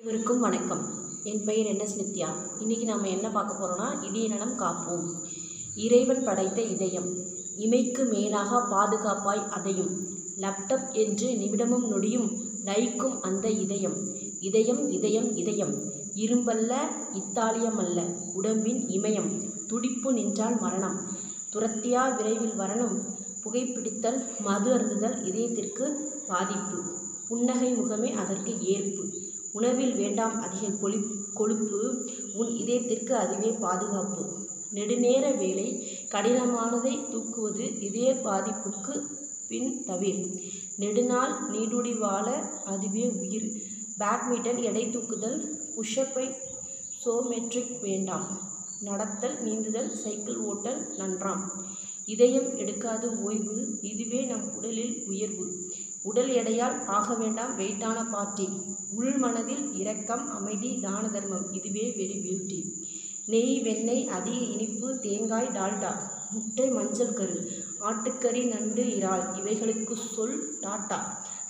அனைவருக்கும் வணக்கம். என் பெயர் என்ன ஸ்மித்யா? இன்றைக்கி நம்ம என்ன பார்க்க போகிறோம்னா இடியநலம் காப்போம். இறைவன் படைத்த இதயம் இமைக்கு மேலாக பாதுகாப்பாய் அதையும் லேப்டப் என்று நிமிடமும் நொடியும் லயிக்கும் அந்த இதயம். இதயம் இதயம் இதயம். இரும்பல்ல இத்தாலியம் அல்ல உடம்பின் இமயம். துடிப்பு நின்றால் மரணம். துரத்தியா விரைவில் வரணும். புகைப்பிடித்தல் மது அருந்துதல் இதயத்திற்கு பாதிப்பு. புன்னகை முகமே அதற்கு ஏற்பு. உணவில் வேண்டாம் அதிக கொழி கொழுப்பு உன் இதயத்திற்கு அதுவே பாதுகாப்பு. நெடுநேர வேலை கடினமானதை தூக்குவது இதய பாதிப்புக்கு பின் தவிர். நெடுநாள் நீடுடி வாழ அதுவே உயிர். பேட்மிண்டன் எடை தூக்குதல் புஷ்அப்பை சோமெட்ரிக் வேண்டாம். நடத்தல் நீந்துதல் சைக்கிள் ஓட்டல் நன்றாம். இதயம் எடுக்காது ஓய்வு இதுவே நம் உடலில் உயர்வு. உடல் எடையால் ஆக வேண்டாம் வெயிட்டான பார்ட்டி உள் மனதில் இரக்கம் அமைதி தான தர்மம். இதுவே வெரி பியூட்டி நெய் வெண்ணெய் அதிக இனிப்பு தேங்காய் டால்டா. முட்டை மஞ்சள் கரு. ஆட்டுக்கறி நண்டு இறால். இவைகளுக்கு சொல் டாட்டா.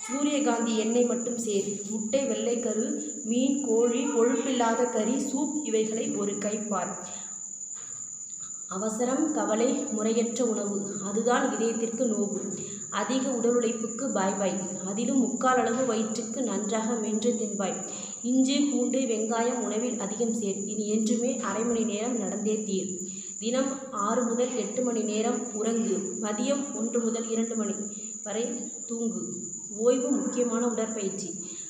சூரியகாந்தி எண்ணெய் மட்டும் சேர். முட்டை வெள்ளைக்கரு மீன் கோழி கொழுப்பில்லாத கறி சூப் இவைகளை ஒரு கைப்பார். அவசரம் கவலை முறையற்ற உணவு. அதுதான் இதயத்திற்கு நோவு. அதிக உடல் உழைப்புக்கு பாய் பாய் அதிலும் முக்கால் அளவு வயிற்றுக்கு நன்றாக மென்று தின்பாய். இஞ்சி பூண்டு வெங்காயம் உணவில் அதிகம் சேர். இனி என்றுமே அரை மணி நேரம் நடந்தே தீர். தினம் ஆறு முதல் எட்டு மணி நேரம் உறங்கு. மதியம் ஒன்று முதல் இரண்டு மணி வரை தூங்கு. ஓய்வு முக்கியமான உடற்பயிற்சி.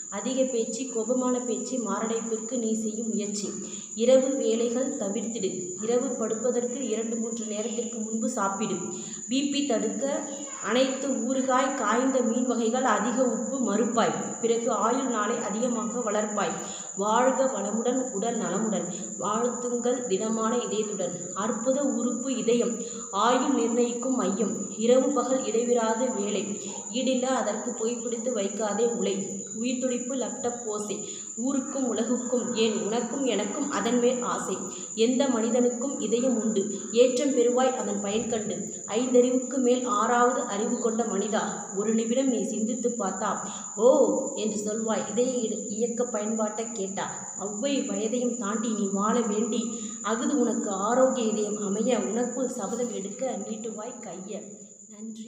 அதிக பேச்சு கோபமான பேச்சு மாரடைப்பிற்கு நீ செய்யும் முயற்சி. இரவு வேலைகள் தவிர்த்திடு. இரவு படுப்பதற்கு இரண்டு மூன்று நேரத்திற்கு முன்பு சாப்பிடு. பிபி தடுக்க அனைத்து ஊறுகாய் காய்ந்த மீன் வகைகள் அதிக உப்பு மறுப்பாய். பிறகு ஆயுள் நாளை அதிகமாக வளர்ப்பாய். வாழ்க வளமுடன் உடல் நலமுடன். வாழ்த்துங்கள் திடமான இதயத்துடன். அற்புத உறுப்பு இதயம். ஆயுள் நிர்ணயிக்கும் மையம். இரவு பகல் இடைவிடாத வேலை. ஈடில்ல அதற்கு புகைப்பிடித்து வைக்காதே உலை. உயிர் துடிப்பு லேப்டப் ஓசை. ஊருக்கும் உலகுக்கும் ஏன் உனக்கும் எனக்கும் அதன்மேல் ஆசை. எந்த மனிதனுக்கும் இதயம் உண்டு. ஏற்றம் பெறுவாய் அதன் பயன் கண்டு. ஐந்தறிவுக்கு மேல் ஆறாவது அறிவு கொண்ட மனிதா ஒரு நிமிடம் நீ சிந்தித்து பார்த்தா ஓ! என்று சொல்வாய். இதய இட- இயக்க பயன்பாட்டை கேட்டா அவ்வை வயதையும் தாண்டி நீ வாழ வேண்டி அகுது உனக்கு ஆரோக்கிய இதயம் அமைய உனக்குள் சபதம் எடுக்க நீட்டுவாய் கைய. நன்றி.